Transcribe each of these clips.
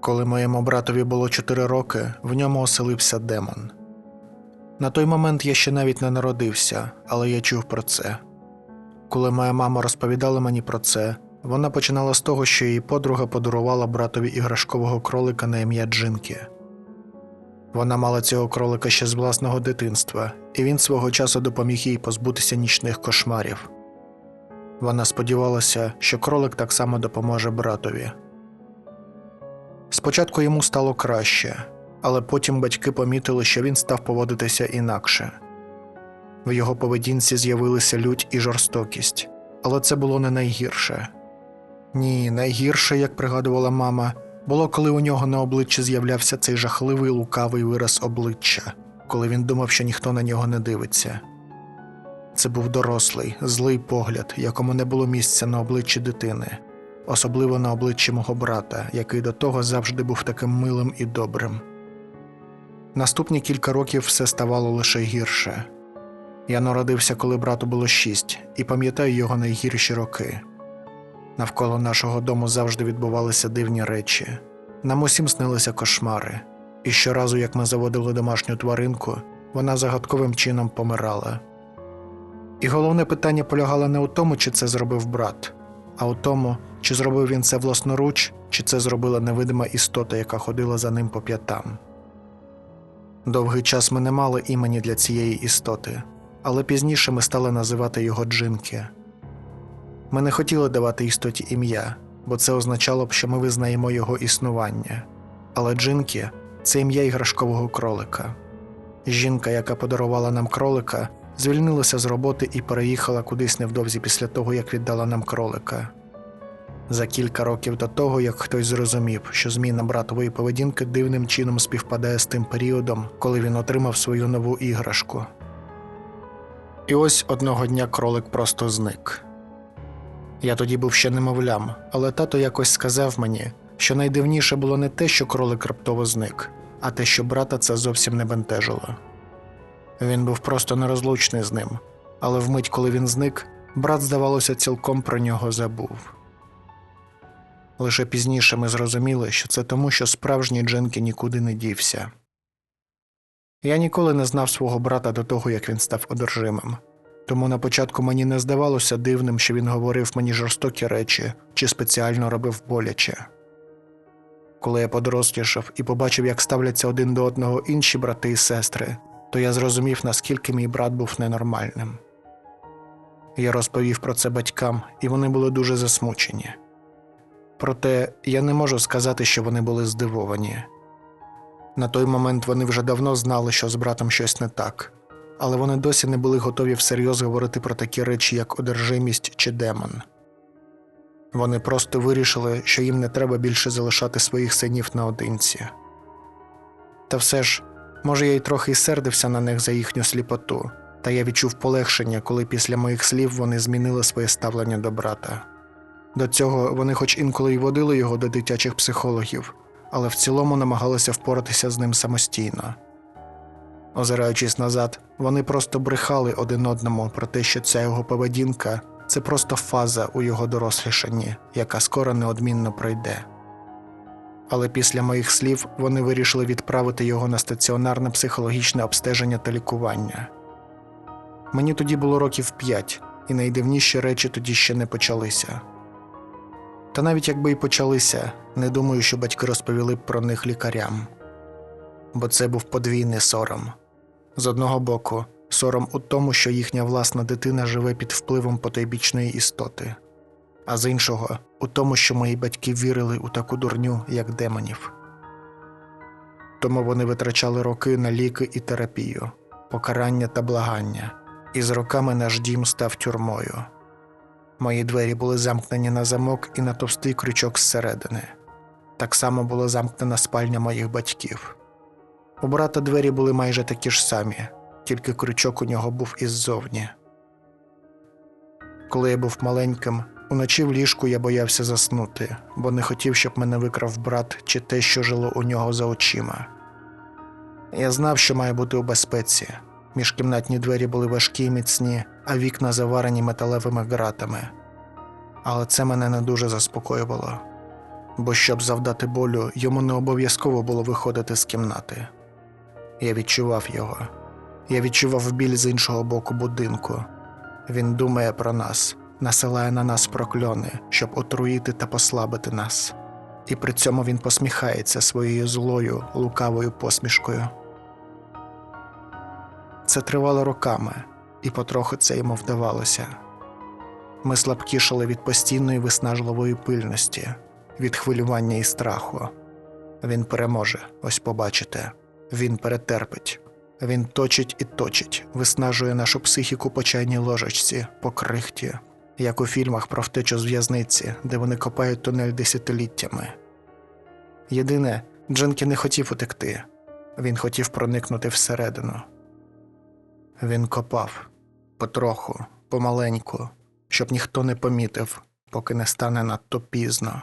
Коли моєму братові було 4 роки, в ньому оселився демон. На той момент я ще навіть не народився, але я чув про це. Коли моя мама розповідала мені про це, вона починала з того, що її подруга подарувала братові іграшкового кролика на ім'я Джинкі. Вона мала цього кролика ще з власного дитинства, і він свого часу допоміг їй позбутися нічних кошмарів. Вона сподівалася, що кролик так само допоможе братові. Спочатку йому стало краще, але потім батьки помітили, що він став поводитися інакше. В його поведінці з'явилися лють і жорстокість, але це було не найгірше. Ні, найгірше, як пригадувала мама, було, коли у нього на обличчі з'являвся цей жахливий лукавий вираз обличчя, коли він думав, що ніхто на нього не дивиться. Це був дорослий, злий погляд, якому не було місця на обличчі дитини, особливо на обличчі мого брата, який до того завжди був таким милим і добрим. Наступні кілька років все ставало лише гірше. Я народився, коли брату було шість, і пам'ятаю його найгірші роки. Навколо нашого дому завжди відбувалися дивні речі. Нам усім снилися кошмари, і щоразу, як ми заводили домашню тваринку, вона загадковим чином помирала. І головне питання полягало не у тому, чи це зробив брат, а у тому, чи зробив він це власноруч, чи це зробила невидима істота, яка ходила за ним по п'ятам. Довгий час ми не мали імені для цієї істоти, але пізніше ми стали називати його Джинки. Ми не хотіли давати істоті ім'я, бо це означало б, що ми визнаємо його існування. Але Джинкі це ім'я іграшкового кролика. Жінка, яка подарувала нам кролика, звільнилася з роботи і переїхала кудись невдовзі після того, як віддала нам кролика. За кілька років до того, як хтось зрозумів, що зміна братової поведінки дивним чином співпадає з тим періодом, коли він отримав свою нову іграшку. І ось одного дня кролик просто зник. Я тоді був ще немовлям, але тато якось сказав мені, що найдивніше було не те, що кролик раптово зник, а те, що брата це зовсім не бентежило. Він був просто нерозлучний з ним, але вмить, коли він зник, брат, здавалося, цілком про нього забув. Лише пізніше ми зрозуміли, що це тому, що справжній Дженкі нікуди не дівся. Я ніколи не знав свого брата до того, як він став одержимим. Тому на початку мені не здавалося дивним, що він говорив мені жорстокі речі чи спеціально робив боляче. Коли я подорослішав і побачив, як ставляться один до одного інші брати і сестри, то я зрозумів, наскільки мій брат був ненормальним. Я розповів про це батькам, і вони були дуже засмучені. Проте я не можу сказати, що вони були здивовані. На той момент вони вже давно знали, що з братом щось не так, але вони досі не були готові всерйоз говорити про такі речі, як одержимість чи демон. Вони просто вирішили, що їм не треба більше залишати своїх синів наодинці. Та все ж, може, я й трохи сердився на них за їхню сліпоту, та я відчув полегшення, коли після моїх слів вони змінили своє ставлення до брата. До цього вони, хоч інколи й водили його до дитячих психологів, але в цілому намагалися впоратися з ним самостійно. Озираючись назад, вони просто брехали один одному про те, що ця його поведінка це просто фаза у його дорослішанні, яка скоро неодмінно пройде. Але після моїх слів вони вирішили відправити його на стаціонарне психологічне обстеження та лікування. Мені тоді було років п'ять, і найдивніші речі тоді ще не почалися. Та навіть якби й почалися, не думаю, що батьки розповіли б про них лікарям. Бо це був подвійний сором. З одного боку, сором у тому, що їхня власна дитина живе під впливом потойбічної істоти, а з іншого у тому, що мої батьки вірили у таку дурню, як демонів. Тому вони витрачали роки на ліки і терапію, покарання та благання, і з роками наш дім став тюрмою. Мої двері були замкнені на замок і на товстий крючок зсередини. Так само була замкнена спальня моїх батьків. У брата двері були майже такі ж самі, тільки крючок у нього був іззовні. Коли я був маленьким, уночі в ліжку я боявся заснути, бо не хотів, щоб мене викрав брат чи те, що жило у нього за очима. Я знав, що має бути у безпеці. Міжкімнатні двері були важкі й міцні, а вікна заварені металевими ґратами. Але це мене не дуже заспокоювало. бо щоб завдати болю, йому не обов'язково було виходити з кімнати. Я відчував його. Я відчував біль з іншого боку будинку. Він думає про нас, насилає на нас прокльони, щоб отруїти та послабити нас. І при цьому він посміхається своєю злою, лукавою посмішкою. Це тривало роками, і потроху це йому вдавалося. Ми слабкішали від постійної виснажливої пильності, від хвилювання і страху. Він переможе, ось побачите. Він перетерпить. Він точить і точить, виснажує нашу психіку по чайній ложечці, по крихті, як у фільмах про втечу з в'язниці, де вони копають тунель десятиліттями. Єдине, Дженкі не хотів утекти, він хотів проникнути всередину. Він копав потроху, помаленьку, щоб ніхто не помітив, поки не стане надто пізно.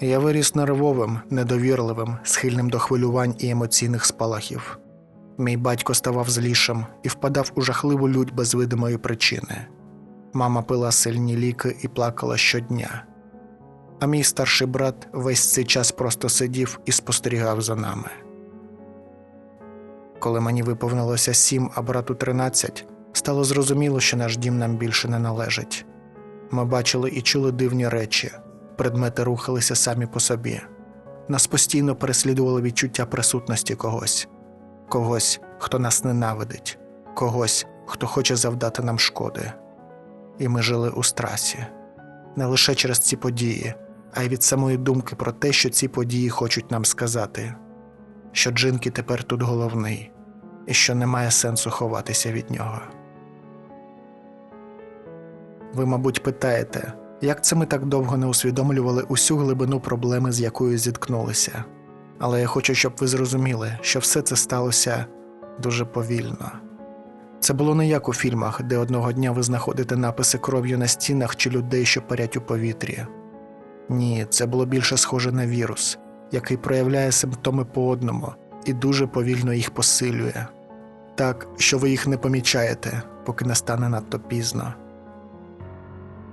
Я виріс нервовим, недовірливим, схильним до хвилювань і емоційних спалахів. Мій батько ставав злішим і впадав у жахливу лють без видимої причини. Мама пила сильні ліки і плакала щодня. А мій старший брат весь цей час просто сидів і спостерігав за нами. Коли мені виповнилося сім, а брату тринадцять, стало зрозуміло, що наш дім нам більше не належить. Ми бачили і чули дивні речі, предмети рухалися самі по собі. Нас постійно переслідувало відчуття присутності когось, когось, хто нас ненавидить, когось, хто хоче завдати нам шкоди. І ми жили у страсі не лише через ці події, а й від самої думки про те, що ці події хочуть нам сказати, що Джинкі тепер тут головний, і що немає сенсу ховатися від нього. Ви, мабуть, питаєте, як це ми так довго не усвідомлювали усю глибину проблеми, з якою зіткнулися. Але я хочу, щоб ви зрозуміли, що все це сталося дуже повільно. Це було не як у фільмах, де одного дня ви знаходите написи кров'ю на стінах чи людей, що парять у повітрі. Ні, це було більше схоже на вірус, який проявляє симптоми по одному і дуже повільно їх посилює, так, що ви їх не помічаєте, поки не стане надто пізно.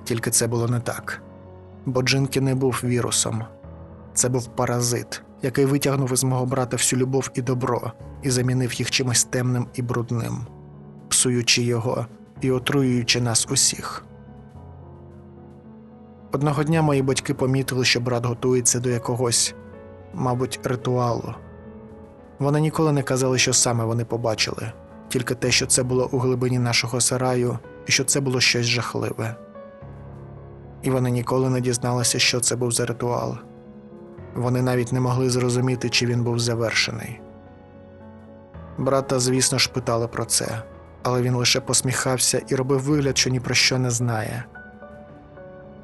Тільки це було не так. Бо Джинкі не був вірусом. Це був паразит, який витягнув із мого брата всю любов і добро і замінив їх чимось темним і брудним, псуючи його і отруюючи нас усіх. Одного дня мої батьки помітили, що брат готується до якогось, мабуть, ритуалу. Вони ніколи не казали, що саме вони побачили, тільки те, що це було у глибині нашого сараю, і що це було щось жахливе. І вони ніколи не дізналися, що це був за ритуал. Вони навіть не могли зрозуміти, чи він був завершений. Брата, звісно ж, питали про це, але він лише посміхався і робив вигляд, що ні про що не знає.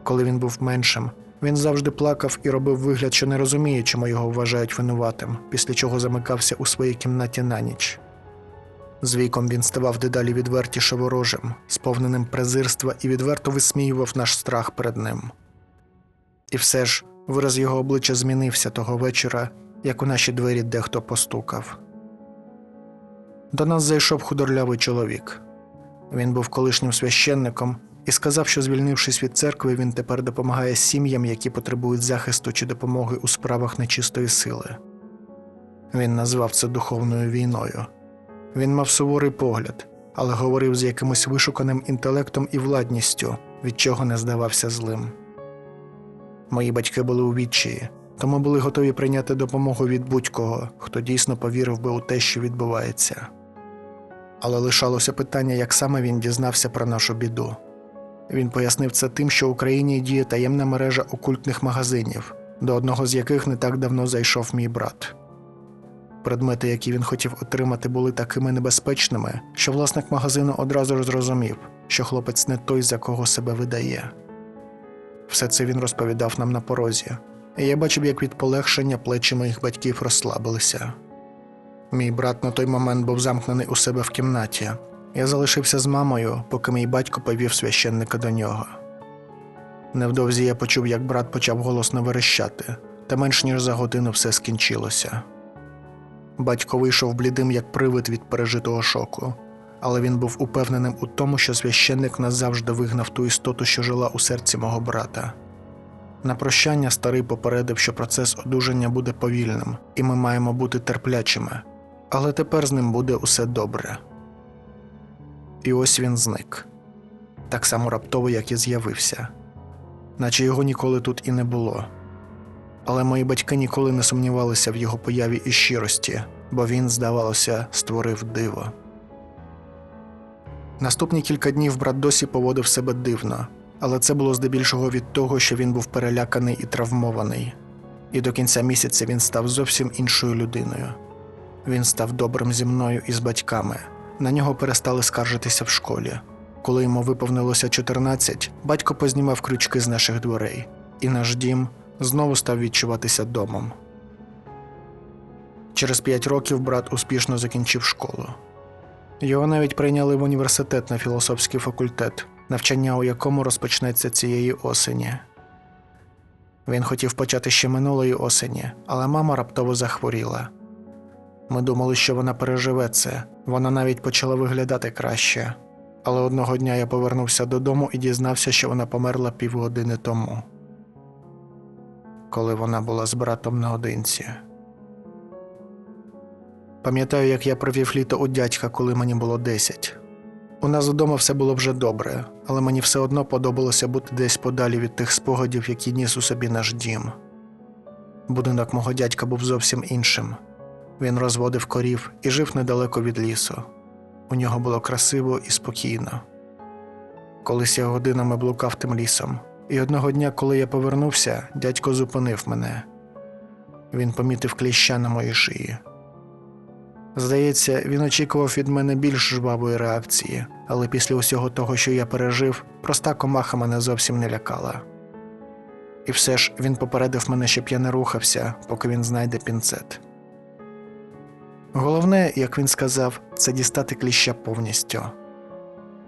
Коли він був меншим, він завжди плакав і робив вигляд, що не розуміє, чому його вважають винуватим, після чого замикався у своїй кімнаті на ніч. З віком він ставав дедалі відвертіше ворожим, сповненим презирства і відверто висміював наш страх перед ним. І все ж вираз його обличчя змінився того вечора, як у наші двері дехто постукав. До нас зайшов худорлявий чоловік. Він був колишнім священником і сказав, що, звільнившись від церкви, він тепер допомагає сім'ям, які потребують захисту чи допомоги у справах нечистої сили. Він назвав це духовною війною. Він мав суворий погляд, але говорив з якимось вишуканим інтелектом і владністю, від чого не здавався злим. Мої батьки були у відчаї, тому були готові прийняти допомогу від будь-кого, хто дійсно повірив би у те, що відбувається. Але лишалося питання, як саме він дізнався про нашу біду. Він пояснив це тим, що в Україні діє таємна мережа окультних магазинів, до одного з яких не так давно зайшов мій брат. Предмети, які він хотів отримати, були такими небезпечними, що власник магазину одразу ж зрозумів, що хлопець не той, за кого себе видає. Все це він розповідав нам на порозі, і я бачив, як від полегшення плечі моїх батьків розслабилися. Мій брат на той момент був замкнений у себе в кімнаті. Я залишився з мамою, поки мій батько повів священника до нього. Невдовзі я почув, як брат почав голосно верещати, та менш ніж за годину все скінчилося. Батько вийшов блідим як привид від пережитого шоку, але він був упевненим у тому, що священник назавжди вигнав ту істоту, що жила у серці мого брата, На прощання старий попередив, що процес одужання буде повільним, і ми маємо бути терплячими. Але тепер з ним буде усе добре. І ось він зник так само раптово, як і з'явився, наче його ніколи тут і не було. Але мої батьки ніколи не сумнівалися в його появі і щирості, бо він, здавалося, створив диво. Наступні кілька днів брат досі поводив себе дивно, але це було здебільшого від того, що він був переляканий і травмований, і до кінця місяця він став зовсім іншою людиною. Він став добрим зі мною і з батьками. На нього перестали скаржитися в школі. Коли йому виповнилося 14, батько познімав крючки з наших дверей, і наш дім знову став відчуватися домом. Через п'ять років брат успішно закінчив школу. Його навіть прийняли в університет на філософський факультет, навчання у якому розпочнеться цієї осені. Він хотів почати ще минулої осені, але мама раптово захворіла. Ми думали, що вона переживе це, вона навіть почала виглядати краще. Але одного дня я повернувся додому і дізнався, що вона померла півгодини тому, коли вона була з братом наодинці. Пам'ятаю, як я провів літо у дядька, коли мені було 10. У нас вдома все було вже добре, але мені все одно подобалося бути десь подалі від тих спогадів, які ніс у собі наш дім. Будинок мого дядька був зовсім іншим. Він розводив корів і жив недалеко від лісу. У нього було красиво і спокійно. Колись я годинами блукав тим лісом, і одного дня, коли я повернувся, дядько зупинив мене. Він помітив кліща на моїй шиї. Здається, він очікував від мене більш жвавої реакції, але після усього того, що я пережив, проста комаха мене зовсім не лякала. І все ж він попередив мене, щоб я не рухався, поки він знайде пінцет. Головне, як він сказав, це дістати кліща повністю.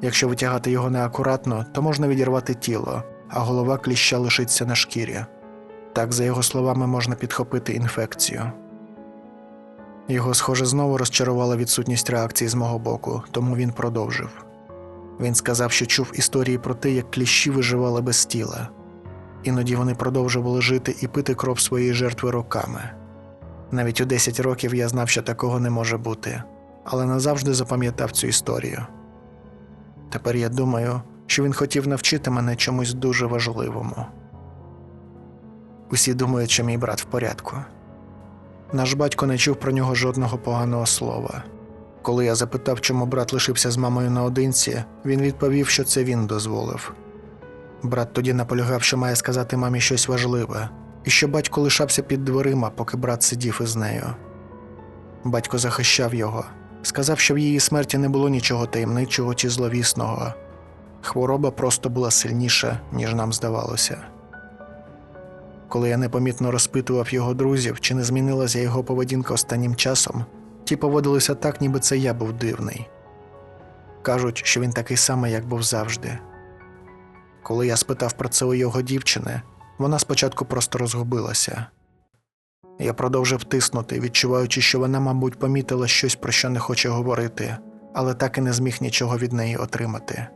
Якщо витягати його неакуратно, то можна відірвати тіло, а голова кліща лишиться на шкірі. Так, за його словами, можна підхопити інфекцію. Його, схоже, знову розчарувала відсутність реакції з мого боку, тому він продовжив. Він сказав, що чув історії про те, як кліщі виживали без тіла. Іноді вони продовжували жити і пити кров своєї жертви роками. Навіть у 10 років я знав, що такого не може бути, але назавжди запам'ятав цю історію. Тепер я думаю, що він хотів навчити мене чомусь дуже важливому. Усі думають, що мій брат в порядку. Наш батько не чув про нього жодного поганого слова. Коли я запитав, чому брат лишився з мамою наодинці, він відповів, що це він дозволив. Брат тоді наполягав, що має сказати мамі щось важливе, і що батько лишався під дверима, поки брат сидів із нею. Батько захищав його, сказав, що в її смерті не було нічого таємничого чи зловісного. Хвороба просто була сильніша, ніж нам здавалося. Коли я непомітно розпитував його друзів, чи не змінилася його поведінка останнім часом, ті поводилися так, ніби це я був дивний. Кажуть, що він такий самий, як був завжди. Коли я спитав про це у його дівчини, вона спочатку просто розгубилася. Я продовжив тиснути, відчуваючи, що вона, мабуть, помітила щось, про що не хоче говорити, але так і не зміг нічого від неї отримати.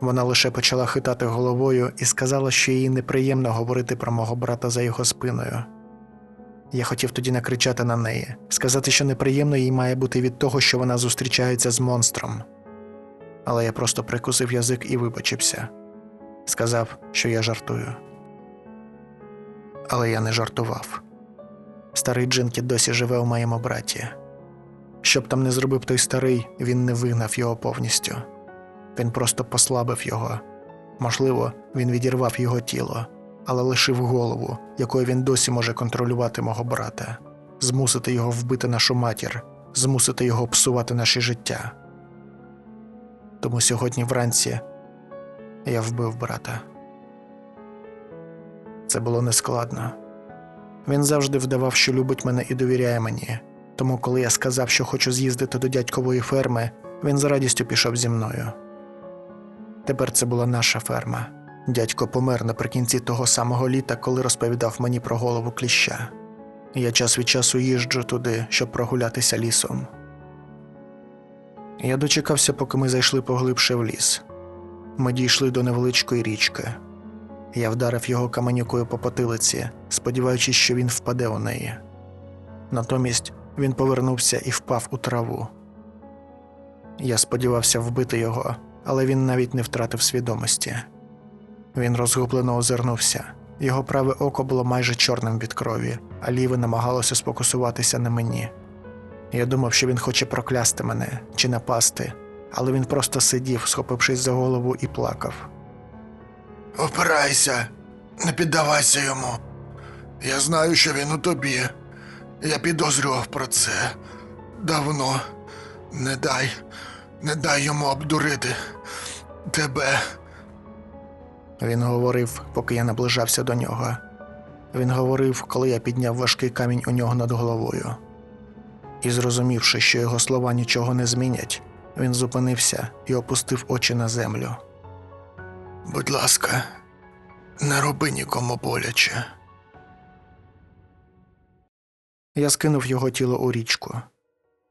Вона лише почала хитати головою і сказала, що їй неприємно говорити про мого брата за його спиною. Я хотів тоді накричати на неї, сказати, що неприємно їй має бути від того, що вона зустрічається з монстром. Але я просто прикусив язик і вибачився. Сказав, що я жартую. Але я не жартував. Старий Джинкі досі живе у моєму браті. Щоб там не зробив той старий, він не вигнав його повністю. Він просто послабив його. Можливо, він відірвав його тіло, але лишив голову, якою він досі може контролювати мого брата, змусити його вбити нашу матір, змусити його псувати наше життя. Тому сьогодні вранці я вбив брата. Це було нескладно. Він завжди вдавав, що любить мене і довіряє мені. Тому, коли я сказав, що хочу з'їздити до дядькової ферми, він з радістю пішов зі мною. Тепер це була наша ферма. Дядько помер наприкінці того самого літа, коли розповідав мені про голову кліща. Я час від часу їжджу туди, щоб прогулятися лісом. Я дочекався, поки ми зайшли поглибше в ліс. Ми дійшли до невеличкої річки. Я вдарив його каменюкою по потилиці, сподіваючись, що він впаде у неї. Натомість він повернувся і впав у траву. Я сподівався вбити його, але він навіть не втратив свідомості. Він розгублено озирнувся. Його праве око було майже чорним від крові, а ліве намагалося сфокусуватися на мені. Я думав, що він хоче проклясти мене чи напасти, але він просто сидів, схопившись за голову, і плакав. Опирайся, не піддавайся йому. Я знаю, що він у тобі. Я підозрював про це. Давно. Не дай, не дай йому обдурити тебе. Він говорив, поки я наближався до нього. Він говорив, коли я підняв важкий камінь у нього над головою. І зрозумівши, що його слова нічого не змінять, він зупинився і опустив очі на землю. Будь ласка, не роби нікому боляче. Я скинув його тіло у річку.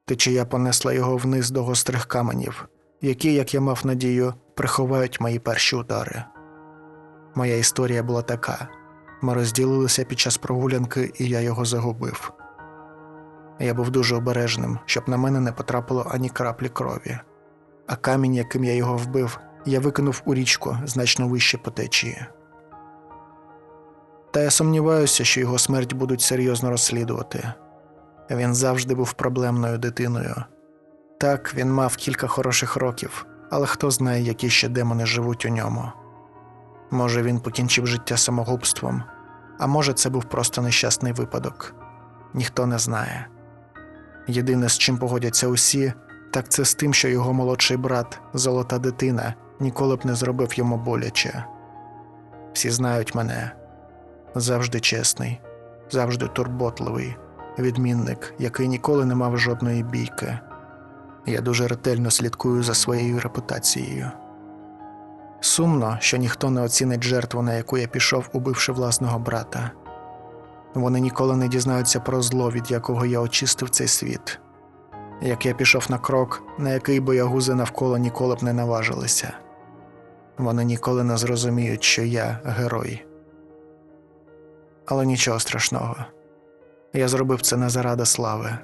Течія понесла його вниз до гострих каменів, які, як я мав надію, приховають мої перші удари. Моя історія була така: ми розділилися під час прогулянки, і я його загубив. Я був дуже обережним, щоб на мене не потрапило ані краплі крові, а камінь, яким я його вбив, я викинув у річку значно вище по течії. Та я сумніваюся, що його смерть будуть серйозно розслідувати. Він завжди був проблемною дитиною. Так, він мав кілька хороших років, але хто знає, які ще демони живуть у ньому. Може, він покінчив життя самогубством, а може, це був просто нещасний випадок. Ніхто не знає. Єдине, з чим погодяться усі, так це з тим, що його молодший брат, золота дитина, ніколи б не зробив йому боляче. Всі знають мене завжди чесний, завжди турботливий, відмінник, який ніколи не мав жодної бійки. Я дуже ретельно слідкую за своєю репутацією. Сумно, що ніхто не оцінить жертву, на яку я пішов, убивши власного брата. Вони ніколи не дізнаються про зло, від якого я очистив цей світ. Як я пішов на крок, на який боягузи навколо ніколи б не наважилися. Вони ніколи не зрозуміють, що я герой. Але нічого страшного. Я зробив це не заради слави.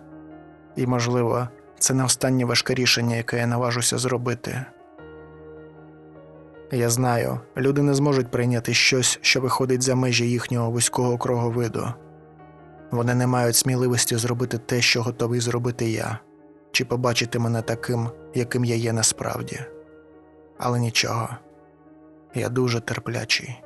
І, можливо, це не останнє важке рішення, яке я наважуся зробити. Я знаю, люди не зможуть прийняти щось, що виходить за межі їхнього вузького круговиду. Вони не мають сміливості зробити те, що готовий зробити я, чи побачити мене таким, яким я є насправді. Але нічого, я дуже терплячий.